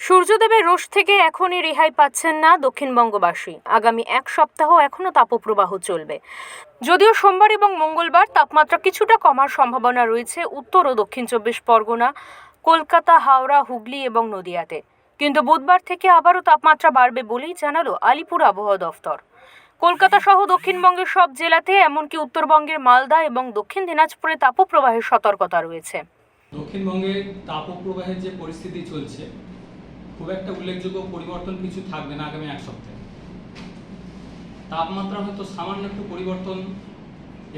সূর্যদেবের রোষ থেকে এখনই রেহাই পাচ্ছেন না দক্ষিণবঙ্গবাসী আগামী এক সপ্তাহ এখনও তাপপ্রবাহ চলবে। যদিও সোমবার এবং মঙ্গলবার তাপমাত্রা কিছুটা কমার সম্ভাবনা রয়েছে উত্তর ও দক্ষিণ চব্বিশ পরগনা, কলকাতা, হাওড়া, হুগলি এবং নদিয়াতে। কিন্তু বুধবার থেকে আবারও তাপমাত্রা বাড়বে বলেই জানালো আলিপুর আবহাওয়া দফতর। কলকাতা সহ দক্ষিণবঙ্গের সব জেলাতে, এমনকি উত্তরবঙ্গের মালদা এবং দক্ষিণ দিনাজপুরে তাপপ্রবাহের সতর্কতা রয়েছে। দক্ষিণবঙ্গে তাপপ্রবাহের যে পরিস্থিতি চলছে খুব একটা উল্লেখযোগ্য পরিবর্তন কিছু থাকবে না আগামী এক সপ্তাহে। তাপমাত্রা হয়তো সামান্য একটু পরিবর্তন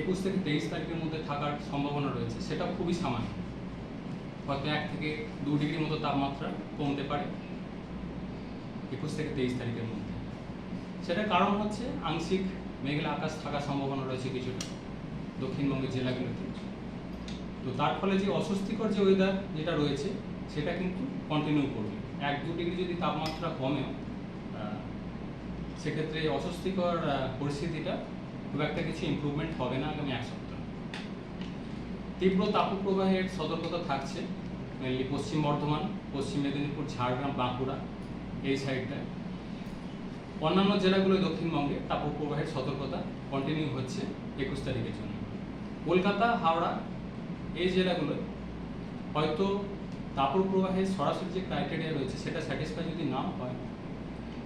একুশ থেকে তেইশ তারিখের মধ্যে থাকার সম্ভাবনা রয়েছে, সেটা খুবই সামান্য। হয়তো এক থেকে দু ডিগ্রির মতো তাপমাত্রা কমতে পারে একুশ থেকে তেইশ তারিখের মধ্যে। সেটার কারণ হচ্ছে আংশিক মেঘলা আকাশ থাকার সম্ভাবনা রয়েছে কিছুটা দক্ষিণবঙ্গের জেলাগুলোতে। তো তার ফলে যে অস্বস্তিকর যে ওয়েদার যেটা রয়েছে, সেটা কিন্তু কন্টিনিউ করবে। এক দু ডিগ্রি যদি তাপমাত্রা কমেও সেক্ষেত্রে অস্বস্তিকর পরিস্থিতিটা খুব একটা কিছু ইমপ্রুভমেন্ট হবে না আগামী এক সপ্তাহ। তীব্র তাপপ্রবাহের সতর্কতা থাকছে মেনলি পশ্চিম বর্ধমান, পশ্চিম মেদিনীপুর, ঝাড়গ্রাম, বাঁকুড়া, এই সাইডটায় অন্যান্য জেলাগুলো দক্ষিণবঙ্গে তাপপ্রবাহের সতর্কতা কন্টিনিউ হচ্ছে একুশ তারিখের জন্য। কলকাতা, হাওড়া, এই জেলাগুলো হয়তো তাপপ্রবাহের সরাসরি যে ক্রাইটেরিয়া রয়েছে সেটা স্যাটিসফাই যদি না হয়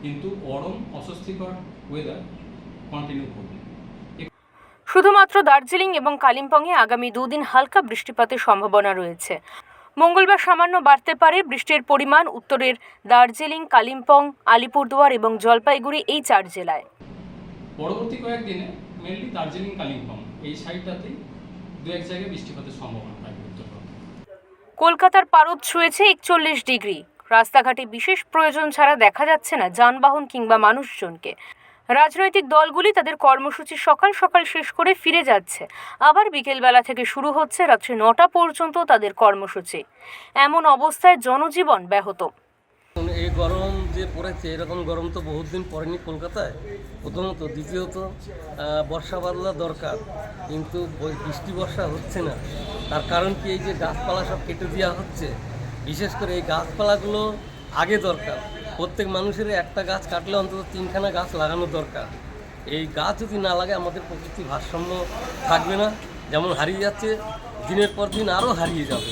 কিন্তু গরম অস্বস্তিকর ওয়েদার কন্টিনিউ করবে। শুধুমাত্র দার্জিলিং এবং কালিম্পংয়ে আগামী দুদিন হালকা বৃষ্টিপাতের সম্ভাবনা রয়েছে। মঙ্গলবার সামান্য বাড়তে পারে বৃষ্টির পরিমাণ উত্তরের দার্জিলিং কালিম্পং আলিপুরদুয়ার এবং জলপাইগুড়ি এই চার জেলায়। পরবর্তী কয়েকদিনে মেনলি দার্জিলিং কালিম্পং এই সাইডটাতেই দু এক জায়গায় বৃষ্টিপাতের সম্ভাবনা থাকবে। কলকাতার পারদ ছুঁয়েছে একচল্লিশ ডিগ্রি। রাস্তাঘাটে বিশেষ প্রয়োজন ছাড়া দেখা যাচ্ছে না যানবাহন কিংবা মানুষজনকে। রাজনৈতিক দলগুলি তাদের কর্মসূচি সকাল সকাল শেষ করে ফিরে যাচ্ছে। আবার বিকেলবেলা থেকে শুরু হচ্ছে রাত্রি নটা পর্যন্ত তাদের কর্মসূচি। এমন অবস্থায় জনজীবন ব্যাহত। এই গরম যে পড়েছে, এরকম গরম তো বহুত দিন পড়েনি কলকাতায়। প্রথমত। দ্বিতীয়ত বর্ষা বাদলা দরকার, কিন্তু বৃষ্টি বর্ষা হচ্ছে না। তার কারণ কি, এই যে গাছপালা সব কেটে দেওয়া হচ্ছে, বিশেষ করে এই গাছপালাগুলো আগে দরকার। প্রত্যেক মানুষের একটা গাছ কাটলে অন্তত তিনখানা গাছ লাগানো দরকার। এই গাছ যদি না লাগে, আমাদের প্রকৃতি ভারসাম্য থাকবে না। যেমন হারিয়ে যাচ্ছে, দিনের পর দিন আরও হারিয়ে যাবে।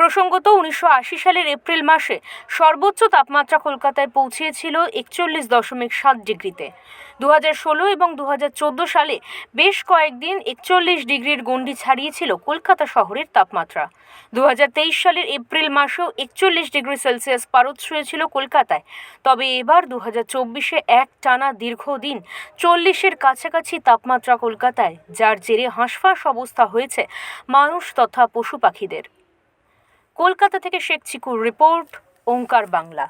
প্রসঙ্গত, উনিশশো আশি সালের এপ্রিল মাসে সর্বোচ্চ তাপমাত্রা কলকাতায় পৌঁছিয়েছিল একচল্লিশ দশমিক সাত ডিগ্রিতে। দু ষোলো এবং দু হাজার চোদ্দ সালে বেশ কয়েকদিন একচল্লিশ ডিগ্রির গণ্ডি ছাড়িয়েছিল কলকাতা শহরের তাপমাত্রা। দু হাজার তেইশ সালের এপ্রিল মাসেও একচল্লিশ ডিগ্রি সেলসিয়াস পারদ ছুঁয়েছিল কলকাতায়। তবে এবার দু হাজার চব্বিশে এক টানা দীর্ঘদিন চল্লিশের কাছাকাছি তাপমাত্রা কলকাতায়, যার জেরে হাঁসফাঁস অবস্থা হয়েছে মানুষ তথা পশু পাখিদের। কলকাতা থেকে শেখ চিকুর রিপোর্ট ওঙ্কার বাংলা।